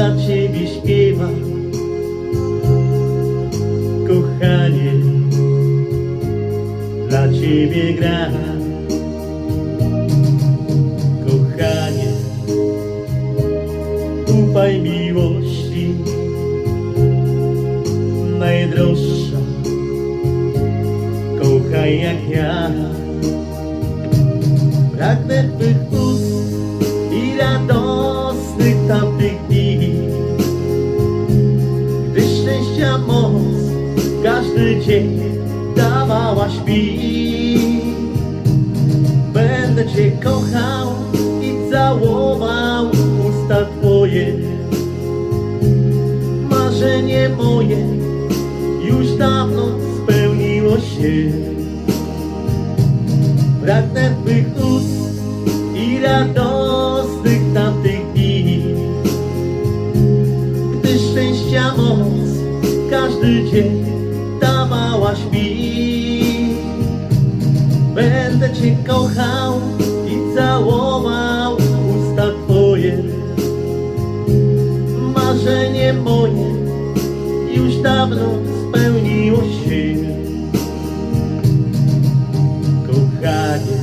dla Ciebie śpiewa. Kochanie, dla Ciebie gra. Kochanie, ufaj miłości. Najdroższa, kochaj jak ja. Pragnę Twych każdy dzień dawałaś mi. Będę Cię kochał i całował usta Twoje. Marzenie moje już dawno spełniło się. Pragnę Twych ust i radosnych tamtych dni, gdy szczęścia moc każdy dzień Cię kochał i całował usta Twoje. Marzenie moje już dawno spełniło się. Kochanie,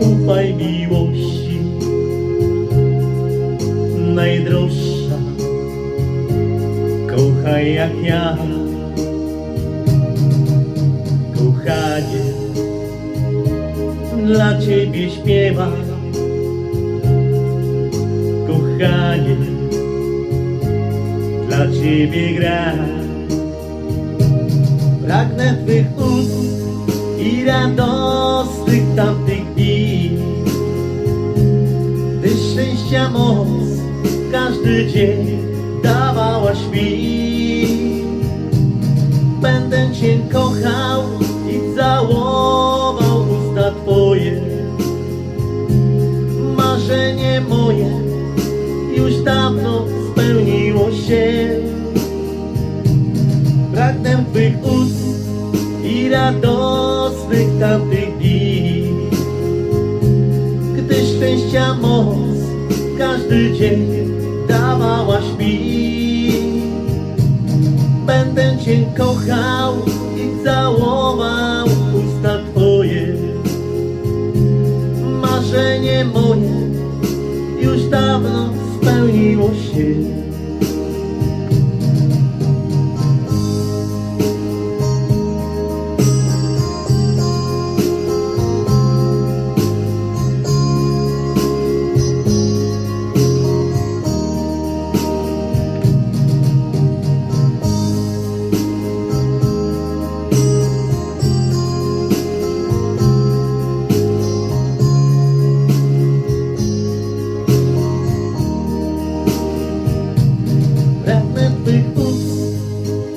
ufaj miłości, najdroższa, kochaj jak ja. Kochanie, dla Ciebie śpiewam, kochanie, dla Ciebie gram. Pragnę Twych ust i radosnych tamtych dni, gdy szczęścia moc każdy dzień dawałaś mi. Będę Cię kochał już dawno spełniło się. Pragnę Twych ust i radosnych tamtych dni, gdy szczęścia moc każdy dzień dawałaś mi. Będę Cię kochał i całował usta Twoje. Marzenie moje już dawno spełniło się.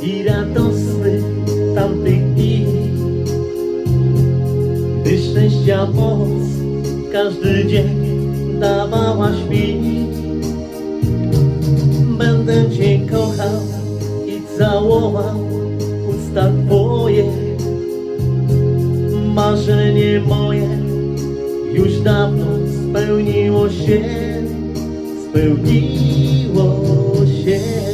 I radosnych tamtych dni, gdy szczęścia moc każdy dzień dawałaś mi. Będę Cię kochał i całował usta Twoje. Marzenie moje już dawno spełniło się, spełniło się.